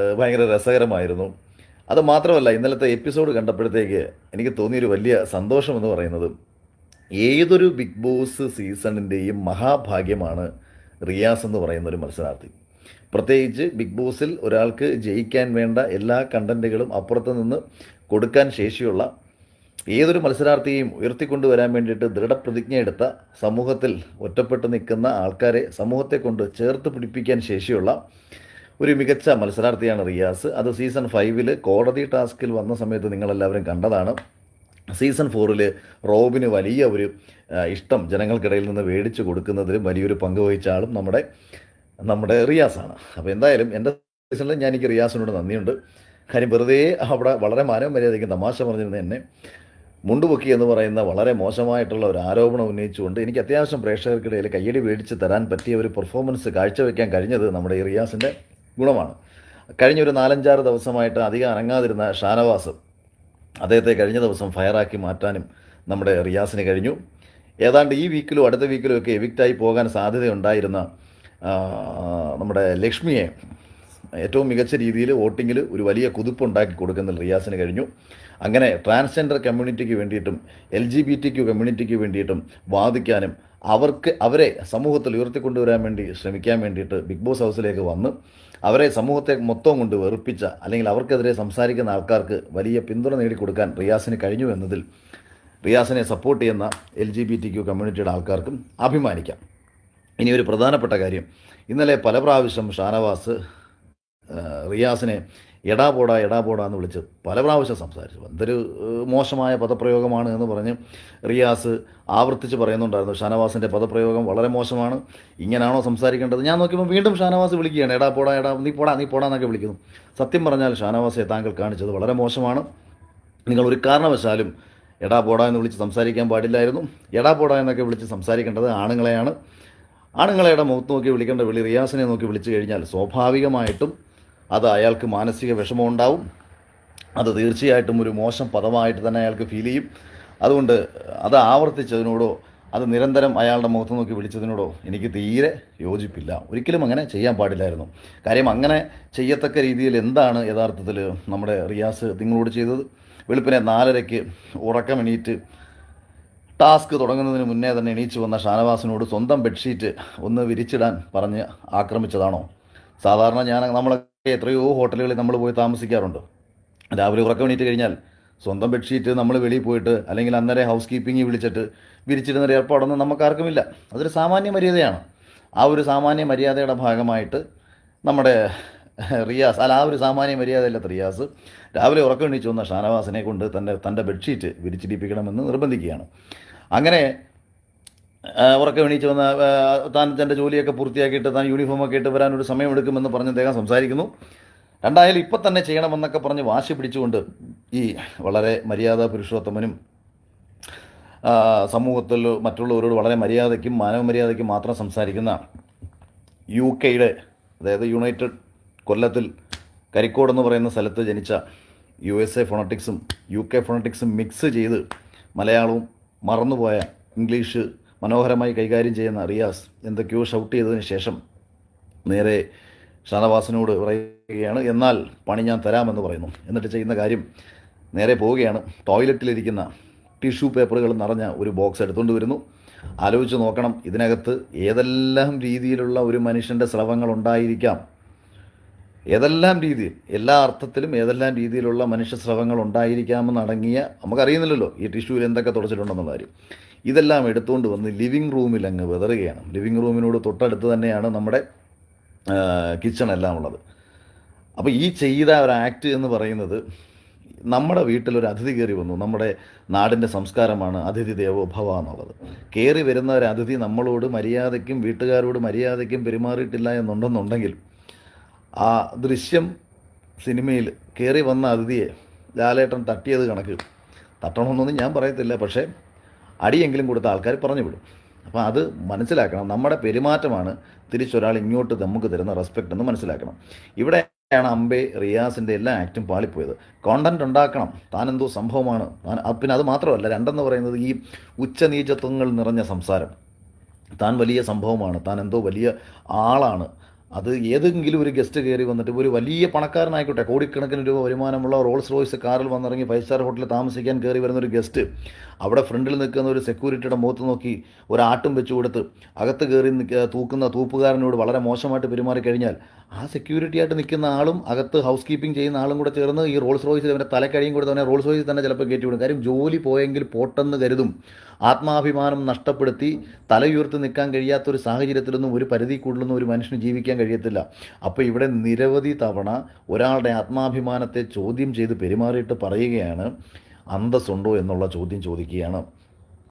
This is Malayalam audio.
ഭയങ്കര രസകരമായിരുന്നു. അത് മാത്രമല്ല ഇന്നലത്തെ എപ്പിസോഡ് കണ്ടപ്പോഴത്തേക്ക് എനിക്ക് തോന്നിയൊരു വലിയ സന്തോഷമെന്ന് പറയുന്നത് ഏതൊരു ബിഗ് ബോസ് സീസണിന്റെയും മഹാഭാഗ്യമാണ് റിയാസ് എന്ന് പറയുന്ന ഒരു മത്സരാർത്ഥി. പ്രത്യേകിച്ച് ബിഗ് ബോസിൽ ഒരാൾക്ക് ജയിക്കാൻ വേണ്ട എല്ലാ കണ്ടന്റുകളും അപ്പുറത്ത് നിന്ന് കൊടുക്കാൻ ശേഷിയുള്ള ഏതൊരു മത്സരാർത്ഥിയെയും ഉയർത്തിക്കൊണ്ടുവരാൻ വേണ്ടിയിട്ട് ദൃഢപ്രതിജ്ഞ എടുത്ത സമൂഹത്തിൽ ഒറ്റപ്പെട്ട് നിൽക്കുന്ന ആൾക്കാരെ സമൂഹത്തെ കൊണ്ട് ചേർത്ത് പിടിപ്പിക്കാൻ ശേഷിയുള്ള ഒരു മികച്ച മത്സരാർത്ഥിയാണ് റിയാസ്. അത് സീസൺ ഫൈവിൽ കോടതി ടാസ്കിൽ വന്ന സമയത്ത് നിങ്ങളെല്ലാവരും കണ്ടതാണ്. സീസൺ ഫോറിൽ റോബിന് വലിയ ഒരു ഇഷ്ടം ജനങ്ങൾക്കിടയിൽ നിന്ന് മേടിച്ചു കൊടുക്കുന്നതിൽ വലിയൊരു പങ്ക് വഹിച്ച ആളും നമ്മുടെ നമ്മുടെ റിയാസാണ്. അപ്പോൾ എന്തായാലും എന്റെ സീസണിൽ ഞാൻ എനിക്ക് റിയാസിനോട് നന്ദിയുണ്ട്. കാര്യം വെറുതെ അവിടെ വളരെ മാനവ മര്യാദയ്ക്ക് തമാശ പറഞ്ഞിരുന്ന എന്നെ മുണ്ടുപൊക്കി എന്ന് പറയുന്ന വളരെ മോശമായിട്ടുള്ള ഒരു ആരോപണം ഉന്നയിച്ചുകൊണ്ട് എനിക്ക് അത്യാവശ്യം പ്രേക്ഷകർക്കിടയിൽ കയ്യടി മേടിച്ച് തരാൻ പറ്റിയ ഒരു പെർഫോമൻസ് കാഴ്ചവെക്കാൻ കഴിഞ്ഞത് നമ്മുടെ ഈ റിയാസിന്റെ ഗുണമാണ്. കഴിഞ്ഞ ഒരു നാലഞ്ചാറ് ദിവസമായിട്ട് അധികം അനങ്ങാതിരുന്ന ഷാനവാസ് അദ്ദേഹത്തെ കഴിഞ്ഞ ദിവസം ഫയറാക്കി മാറ്റാനും നമ്മുടെ റിയാസിന് കഴിഞ്ഞു. ഏതാണ്ട് ഈ വീക്കിലും അടുത്ത വീക്കിലും ഒക്കെ എവിക്റ്റായി പോകാൻ സാധ്യതയുണ്ടായിരുന്ന നമ്മുടെ ലക്ഷ്മിയെ ഏറ്റവും മികച്ച രീതിയിൽ വോട്ടിങ്ങിൽ ഒരു വലിയ കുതിപ്പുണ്ടാക്കി കൊടുക്കുന്ന റിയാസിന് കഴിഞ്ഞു. അങ്ങനെ ട്രാൻസ്ജെൻഡർ കമ്മ്യൂണിറ്റിക്ക് വേണ്ടിയിട്ടും L G B T Q കമ്മ്യൂണിറ്റിക്ക് വേണ്ടിയിട്ടും വാദിക്കാനും അവർക്ക് അവരെ സമൂഹത്തിൽ ഉയർത്തിക്കൊണ്ടുവരാൻ വേണ്ടി ശ്രമിക്കാൻ വേണ്ടിയിട്ട് ബിഗ് ബോസ് ഹൗസിലേക്ക് വന്ന് അവരെ സമൂഹത്തെ മൊത്തം കൊണ്ട് വെറുപ്പിച്ച അല്ലെങ്കിൽ അവർക്കെതിരെ സംസാരിക്കുന്ന ആൾക്കാർക്ക് വലിയ പിന്തുണ നേടിക്കൊടുക്കാൻ റിയാസിന് കഴിഞ്ഞു എന്നതിൽ റിയാസിനെ സപ്പോർട്ട് ചെയ്യുന്ന L G B T Q കമ്മ്യൂണിറ്റിയുടെ ആൾക്കാർക്കും അഭിമാനിക്കാം. ഇനി ഒരു പ്രധാനപ്പെട്ട കാര്യം. ഇന്നലെ പല പ്രാവശ്യം ഷാനവാസ് റിയാസിനെ എടാ പോടാ എടാ പോടാ എന്ന് വിളിച്ച് പല പ്രാവശ്യം സംസാരിച്ചു. എന്തൊരു മോശമായ പദപ്രയോഗമാണ് എന്ന് പറഞ്ഞ് റിയാസ് ആവർത്തിച്ച് പറയുന്നുണ്ടായിരുന്നു ഷാനവാസിന്റെ പദപ്രയോഗം വളരെ മോശമാണ് ഇങ്ങനെയാണോ സംസാരിക്കേണ്ടത്? ഞാൻ നോക്കിയപ്പോൾ വീണ്ടും ഷാനവാസ് വിളിക്കുകയാണ് എടാ പോടാ എടാ നീ പോടാ നീ പോടാ എന്നൊക്കെ വിളിക്കുന്നു. സത്യം പറഞ്ഞാൽ ഷാനവാസെ താങ്കൾ കാണിച്ചത് വളരെ മോശമാണ്. നിങ്ങൾ ഒരു കാരണവശാലും എടാ പോടാ എന്ന് വിളിച്ച് സംസാരിക്കാൻ പാടില്ലായിരുന്നു. എടാ പോടാ എന്നൊക്കെ വിളിച്ച് സംസാരിക്കേണ്ടത് ആണുങ്ങളെയാണ്. ആണുങ്ങളെയുടെ മുഖത്ത് നോക്കി വിളിക്കേണ്ട വിളി റിയാസിനെ നോക്കി വിളിച്ചു കഴിഞ്ഞാൽ സ്വാഭാവികമായിട്ടും അത് അയാൾക്ക് മാനസിക വിഷമം ഉണ്ടാവും അത് തീർച്ചയായിട്ടും ഒരു മോശം പദമായിട്ട് തന്നെ അയാൾക്ക് ഫീൽ ചെയ്യും. അതുകൊണ്ട് അത് ആവർത്തിച്ചതിനോടോ അത് നിരന്തരം അയാളുടെ മുഖത്ത് നോക്കി വിളിച്ചതിനോടോ എനിക്ക് തീരെ യോജിപ്പില്ല. ഒരിക്കലും അങ്ങനെ ചെയ്യാൻ പാടില്ലായിരുന്നു. കാര്യം അങ്ങനെ ചെയ്യത്തക്ക രീതിയിൽ എന്താണ് യഥാർത്ഥത്തിൽ നമ്മുടെ റിയാസ് നിങ്ങളോട് ചെയ്തത്? വെളുപ്പിനെ നാലരയ്ക്ക് ഉറക്കമെണീറ്റ് ടാസ്ക് തുടങ്ങുന്നതിന് മുന്നേ തന്നെ എണീച്ചു വന്ന ഷാനവാസിനോട് സ്വന്തം ബെഡ്ഷീറ്റ് ഒന്ന് വിരിച്ചിടാൻ പറഞ്ഞ് ആക്രമിച്ചതാണോ? സാധാരണ ഞാൻ നമ്മളൊക്കെ എത്രയോ ഹോട്ടലുകളിൽ നമ്മൾ പോയി താമസിക്കാറുണ്ട്. രാവിലെ ഉറക്കം എണീറ്റ് കഴിഞ്ഞാൽ സ്വന്തം ബെഡ്ഷീറ്റ് നമ്മൾ വെളിയിൽ പോയിട്ട് അല്ലെങ്കിൽ അന്നേരം ഹൗസ് കീപ്പിംഗ് വിളിച്ചിട്ട് വിരിച്ചിരുന്നൊരു ഏർപ്പാടൊന്നും നമുക്കാർക്കുമില്ല. അതൊരു സാമാന്യ മര്യാദയാണ്. ആ ഒരു സാമാന്യ മര്യാദയുടെ ഭാഗമായിട്ട് നമ്മുടെ റിയാസ് അല്ല ആ ഒരു സാമാന്യ മര്യാദയില്ലാത്ത റിയാസ് രാവിലെ ഉറക്കം എണീച്ചു വന്ന ഷാനവാസിനെ കൊണ്ട് തന്റെ തന്റെ ബെഡ്ഷീറ്റ് വിരിച്ചിടിപ്പിക്കണമെന്ന് നിർബന്ധിക്കുകയാണ്. അങ്ങനെ ഉറക്കം എണീച്ച് വന്ന താൻ തന്റെ ജോലിയൊക്കെ പൂർത്തിയാക്കിയിട്ട് താൻ യൂണിഫോമൊക്കെ ഇട്ട് വരാൻ ഒരു സമയമെടുക്കുമെന്ന് പറഞ്ഞ് അദ്ദേഹം സംസാരിക്കുന്നു. രണ്ടായാലും ഇപ്പം തന്നെ ചെയ്യണമെന്നൊക്കെ പറഞ്ഞ് വാശി പിടിച്ചുകൊണ്ട് ഈ വളരെ മര്യാദ പുരുഷോത്തമനും സമൂഹത്തിൽ മറ്റുള്ളവരോട് വളരെ മര്യാദയ്ക്കും മാനവമര്യാദയ്ക്കും മാത്രം സംസാരിക്കുന്ന യു കെയുടെ അതായത് യുണൈറ്റഡ് കൊല്ലത്തിൽ കരിക്കോട് എന്ന് പറയുന്ന സ്ഥലത്ത് ജനിച്ച യു എസ് എ ഫോണറ്റിക്സും യു കെ ഫോണറ്റിക്സും മിക്സ് ചെയ്ത് മലയാളവും മറന്നുപോയ ഇംഗ്ലീഷ് മനോഹരമായി കൈകാര്യം ചെയ്യുന്ന റിയാസ് എന്തൊക്കെയോ ഷൗട്ട് ചെയ്തതിന് ശേഷം നേരെ ഷാനവാസിനോട് പറയുകയാണ് എന്നാൽ പണി ഞാൻ തരാമെന്ന് പറയുന്നു. എന്നിട്ട് ചെയ്യുന്ന കാര്യം നേരെ പോവുകയാണ്. ടോയ്ലറ്റിലിരിക്കുന്ന ടിഷ്യൂ പേപ്പറുകൾ നിറഞ്ഞ ഒരു ബോക്സ് എടുത്തുകൊണ്ട് വരുന്നു. ആലോചിച്ച് നോക്കണം ഇതിനകത്ത് ഏതെല്ലാം രീതിയിലുള്ള ഒരു മനുഷ്യന്റെ സ്രവങ്ങൾ ഉണ്ടായിരിക്കാം. ഏതെല്ലാം രീതിയിൽ എല്ലാ അർത്ഥത്തിലും ഏതെല്ലാം രീതിയിലുള്ള മനുഷ്യ സ്രവങ്ങൾ ഉണ്ടായിരിക്കാമെന്നടങ്ങിയ നമുക്കറിയുന്നില്ലല്ലോ ഈ ടിഷ്യൂവിൽ എന്തൊക്കെ തുടച്ചിട്ടുണ്ടെന്നുള്ള കാര്യം. ഇതെല്ലാം എടുത്തുകൊണ്ട് വന്ന് ലിവിങ് റൂമിൽ അങ്ങ് വിതറുകയാണ്. ലിവിങ് റൂമിനോട് തൊട്ടടുത്ത് തന്നെയാണ് നമ്മുടെ കിച്ചൺ എല്ലാം ഉള്ളത്. അപ്പോൾ ഈ ചെയ്ത ഒരു ആക്ട് എന്ന് പറയുന്നത് നമ്മുടെ വീട്ടിൽ ഒരു അതിഥി കയറി വന്നു. നമ്മുടെ നാടിന്റെ സംസ്കാരമാണ് അതിഥി ദേവോ ഭവ എന്നുള്ളത്. കയറി വരുന്ന ഒരു അതിഥി നമ്മളോട് മര്യാദയ്ക്കും വീട്ടുകാരോട് മര്യാദയ്ക്കും പെരുമാറിയിട്ടില്ല എന്നുണ്ടെന്നുണ്ടെങ്കിൽ ആ ദൃശ്യം സിനിമയിൽ കയറി വന്ന അതിഥിയെ ലാലേട്ടൻ തട്ടിയത് കണക്ക്. തട്ടണമെന്നൊന്നും ഞാൻ പറയത്തില്ല പക്ഷേ അടിയെങ്കിലും കൊടുത്ത ആൾക്കാർ പറഞ്ഞു വിടും അപ്പോൾ അത് മനസ്സിലാക്കണം. നമ്മുടെ പെരുമാറ്റമാണ് തിരിച്ചൊരാൾ ഇങ്ങോട്ട് നമുക്ക് തരുന്ന റെസ്പെക്റ്റ് എന്ന് മനസ്സിലാക്കണം. ഇവിടെ ാണ് അമ്പെ റിയാസിന്റെ എല്ലാ ആക്റ്റും പാളിപ്പോയത്. കോണ്ടന്റ് ഉണ്ടാക്കണം. താനെന്തോ സംഭവമാണ്. പിന്നെ അത് മാത്രമല്ല രണ്ടെന്ന് പറയുന്നത് ഈ ഉച്ചനീചത്വങ്ങൾ നിറഞ്ഞ സംസാരം. താൻ വലിയ സംഭവമാണ്. താൻ എന്തോ വലിയ ആളാണ്. അത് ഏതെങ്കിലും ഒരു ഗസ്റ്റ് കയറി വന്നിട്ട് ഒരു വലിയ പണക്കാരനായിക്കോട്ടെ കോടിക്കണക്കിന് രൂപ വരുമാനമുള്ള റോൾസ് റോയ്സ് കാറിൽ വന്നിറങ്ങി ഫൈവ് സ്റ്റാർ ഹോട്ടലിൽ താമസിക്കാൻ കയറി വരുന്ന ഒരു ഗസ്റ്റ് അവിടെ ഫ്രണ്ടിൽ നിൽക്കുന്ന ഒരു സെക്യൂരിറ്റിയുടെ മുഖത്ത് നോക്കി ഒരാട്ടും വെച്ചു കൊടുത്ത് അകത്ത് കയറി തൂക്കുന്ന തൂപ്പുകാരനോട് വളരെ മോശമായിട്ട് പെരുമാറി കഴിഞ്ഞാൽ ആ സെക്യൂരിറ്റി ആയിട്ട് നിൽക്കുന്ന ആളും അകത്ത് ഹൗസ് കീപ്പിംഗ് ചെയ്യുന്ന ആളും കൂടെ ചേർന്ന് ഈ റോൾസ് റോയ്സിൽ അവന്റെ തലക്കഴിയും കൂടെ തന്നെ റോൾസ് റോയ്സിൽ തന്നെ ചിലപ്പോൾ കയറ്റി വിടും. കാര്യം ജോലി പോയെങ്കിൽ പോട്ടെന്ന് കരുതും. ആത്മാഭിമാനം നഷ്ടപ്പെടുത്തി തലയുയർത്തി നിൽക്കാൻ കഴിയാത്തൊരു സാഹചര്യത്തിലൊന്നും ഒരു പരിധി കൂടുതലൊന്നും ഒരു മനുഷ്യന് ജീവിക്കാൻ കഴിയത്തില്ല. അപ്പോൾ ഇവിടെ നിരവധി തവണ ഒരാളുടെ ആത്മാഭിമാനത്തെ ചോദ്യം ചെയ്ത് പെരുമാറിയിട്ട് പറയുകയാണ് അന്തസ്സുണ്ടോ എന്നുള്ള ചോദ്യം ചോദിക്കുകയാണ്.